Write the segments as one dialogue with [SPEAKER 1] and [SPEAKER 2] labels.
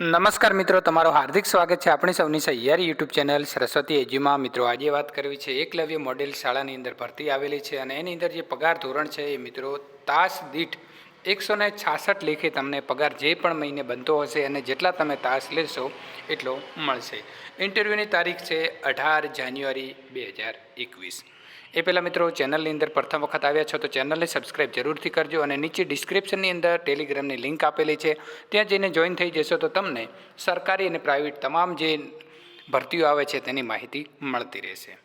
[SPEAKER 1] નમસ્કાર મિત્રો, તમારું હાર્દિક સ્વાગત છે આપણી સૌની સહિયારી યુટ્યુબ ચેનલ સરસ્વતી એજીમાં. મિત્રો, આજે વાત કરવી છે એકલવ્ય મોડેલ શાળાની અંદર ભરતી આવેલી છે અને એની અંદર જે પગાર ધોરણ છે એ મિત્રો, તાસ દીઠ એકસો ને છાસઠ લેખે તમને પગાર જે પણ મહિને બનતો હશે અને જેટલા તમે તાસ લેશો એટલો મળશે. ઇન્ટરવ્યૂની તારીખ છે અઢાર જાન્યુઆરી બે હજાર એકવીસ. એ પહેલાં મિત્રો ચેનલની અંદર પ્રથમ વખત આવ્યા છો તો ચેનલને સબસ્ક્રાઇબ જરૂરથી કરજો અને નીચે ડિસ્ક્રિપ્શનની અંદર ટેલિગ્રામની લિંક આપેલી છે. ત્યાં જઈને જોઈન થઈ જશો તો તમને સરકારી અને પ્રાઇવેટ તમામ જે ભરતીઓ આવે છે તેની માહિતી મળતી રહેશે.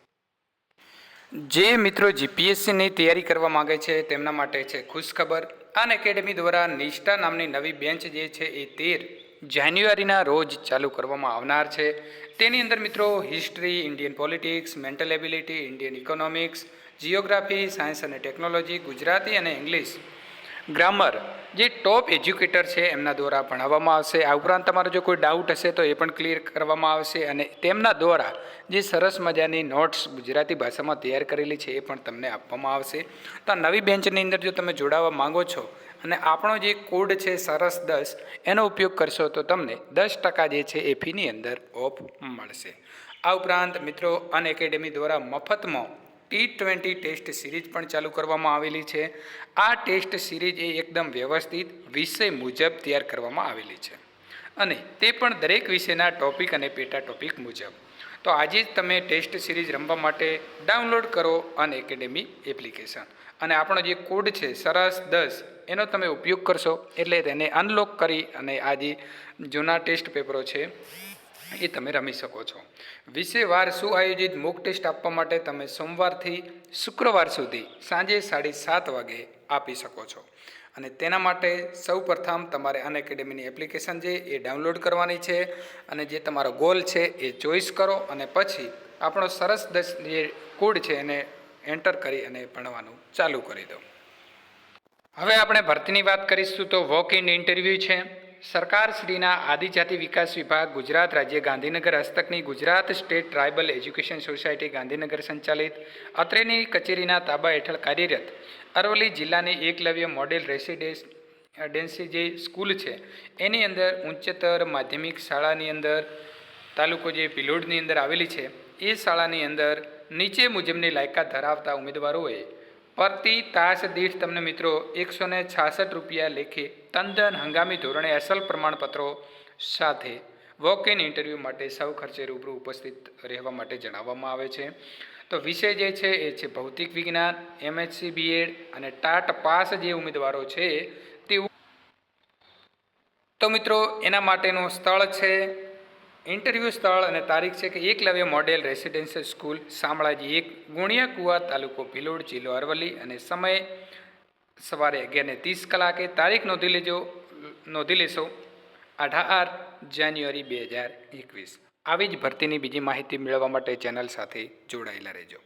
[SPEAKER 1] જે મિત્રો જીપીએસસીની તૈયારી કરવા માગે છે તેમના માટે છે ખુશખબર. અન એકેડમી દ્વારા નિષ્ઠા નામની નવી બેન્ચ જે છે એ તેર જાન્યુઆરીના રોજ ચાલુ કરવામાં આવનાર છે. તેની અંદર મિત્રો history, Indian politics, mental ability, Indian economics geography science અને ટેકનોલોજી, ગુજરાતી અને ઇંગ્લિશ ગ્રામર જે ટોપ એજ્યુકેટર છે, એમના દ્વારા ભણાવવામાં આવશે. આ ઉપરાંત તમારો જો કોઈ ડાઉટ હશે, તો એ પણ ક્લિયર કરવામાં આવશે અને તેમના દ્વારા જે સરસ મજાની નોટ્સ ગુજરાતી ભાષામાં તૈયાર કરેલી છે, એ પણ તમને આપવામાં આવશે. તો આ નવી બેન્ચની અંદર જો તમે જોડાવા માંગો છો અને આપણો જે કોડ છે, સરસ દસ, એનો ઉપયોગ કરશો, તો તમને દસ ટકા જે છે, એ ફીની અંદર ઓફ મળશે. આ ઉપરાંત મિત્રો અન એકેડેમી દ્વારા મફતમાં ટી ટ્વેન્ટી ટેસ્ટ સિરીઝ પણ ચાલુ કરવામાં આવેલી છે. આ ટેસ્ટ સિરીઝ એ એકદમ વ્યવસ્થિત વિષય મુજબ તૈયાર કરવામાં આવેલી છે. અને તે પણ દરેક વિષયના ટોપિક અને પેટા ટોપિક મુજબ. તો આજે જ તમે ટેસ્ટ સિરીઝ રમવા માટે ડાઉનલોડ કરો અન એકેડેમી એપ્લિકેશન અને આપણો જે કોડ છે, સરસ દસ, એનો તમે ઉપયોગ કરશો એટલે તેને અનલોક કરી અને આ જે જૂના ટેસ્ટ પેપરો છે એ તમે રમી શકો છો. વિષયવાર સુઆયોજિત મોક ટેસ્ટ આપવા માટે તમે સોમવારથી શુક્રવાર સુધી સાંજે સાડી સાત વાગે આપી શકો છો. અને તેના માટે સૌ પ્રથમ તમારે અન એકેડેમીની એપ્લિકેશન છે એ ડાઉનલોડ કરવાની છે અને જે તમારો ગોલ છે એ ચોઈસ કરો અને પછી આપણો સરસ દસ જે કોડ છે એને એન્ટર કરી અને ભણવાનું ચાલુ કરી દો. હવે આપણે ભરતીની વાત કરીશું તો વોક ઇન ઇન્ટરવ્યૂ છે. સરકારશ્રીના આદિજાતિ વિકાસ વિભાગ, ગુજરાત રાજ્ય ગાંધીનગર હસ્તકની Gujarat state tribal education society Gandhinagar સંચાલિત, અત્રેની કચેરીના તાબા હેઠળ કાર્યરત અરવલ્લી જિલ્લાની એકલવ્ય મોડેલ રેસિડેન્સી જે સ્કૂલ છે. એની અંદર ઉચ્ચતર માધ્યમિક શાળાની અંદર, તાલુકો જે ભિલોડની અંદર આવેલી છે, એ શાળાની અંદર નીચે મુજબની લાયકાત ધરાવતા ઉમેદવારોએ પ્રતિ તાસ દીઠ તમને મિત્રો એકસો ને છાસઠ રૂપિયા લેખે તંદન હંગામી ધોરણે અસલ પ્રમાણપત્રો સાથે વોક ઇન ઇન્ટરવ્યૂ માટે સૌ ખર્ચે રૂબરૂ ઉપસ્થિત રહેવા માટે જણાવવામાં આવે છે. તો વિષય જે છે એ છે ભૌતિક વિજ્ઞાન એમએચસી બીએડ અને ટાટ પાસ જે ઉમેદવારો છે તે તો મિત્રો એના માટેનું સ્થળ છે ઇન્ટરવ્યૂ સ્થળ અને તારીખ છે કે Eklavya model residential school Shamlaji એક ગુણિયા કુવા તાલુકો ભિલોડ જિલ્લો અરવલ્લી અને સમય સવારે અગિયારને ત્રીસ કલાકે તારીખ નોંધી લેજો, નોંધી લેશો. અઢાર જાન્યુઆરી બે હજાર એકવીસ. આવી જ ભરતીની બીજી માહિતી મેળવવા માટે ચેનલ સાથે જોડાયેલા રહેજો.